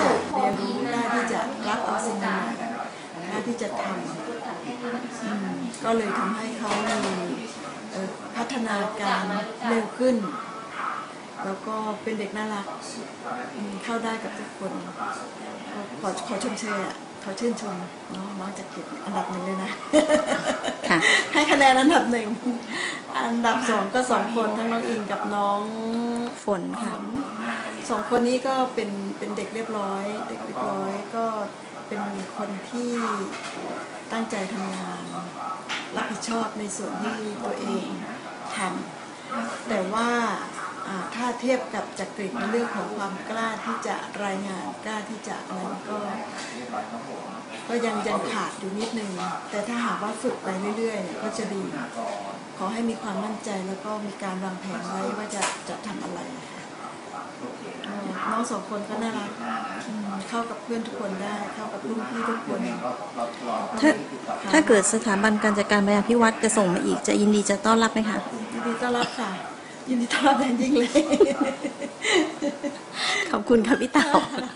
จะเรียนรู้หน้าที่จะรับเอาสิ่งใหม่หน้าที่จะทำก็เลยทำให้เขามีพัฒนาการเร็วขึ้น แล้วก็เป็นเด็กน่ารักเข้าได้กับทุกคน ขอขอชมเชยอะขอชื่นชมน้องม้องกะเก็บอันดับหนึ่งเลยนะให้คะแนนอันดับหนึ่งอันดับสองก็สองคนทั้งน้องอิงกับน้องฝนค่ะ สองคนนี้ก็เป็นเป็นเด็กเรียบร้อย เด็กเรียบร้อยก็เป็นคนที่ตั้งใจทำงาน รับผิดชอบในส่วนที่ตัวเองทำแต่ว่าอ่าถ้าเทียบกับจักริดในเรื่องของความกล้าที่จะรายงานกล้าที่จะอะไรก็ ก็ยังยังขาดอยู่นิดนึง แต่ถ้าหากว่าฝึกไปเรื่อยๆเนี่ยก็จะดี ขอให้มีความมั่นใจแล้วก็มีการวางแผนไว้ว่าจะจะทำอะไรเอ่อน้อง สองคนก็น่ารักอืมเข้ากับเพื่อนทุกคนได้ เข้ากับรุ่นพี่ทุกคน ถ้าถ้าเกิดสถาบันการจัดการปัญญาพิวัตรจะส่งมาอีกจะยินดีจะต้อนรับไหมคะยินดีต้อนรับค่ะ ยินดีต้อนรับอย่างยิ่งเลย ขอบคุณค่ะพี่เต่าค่ะ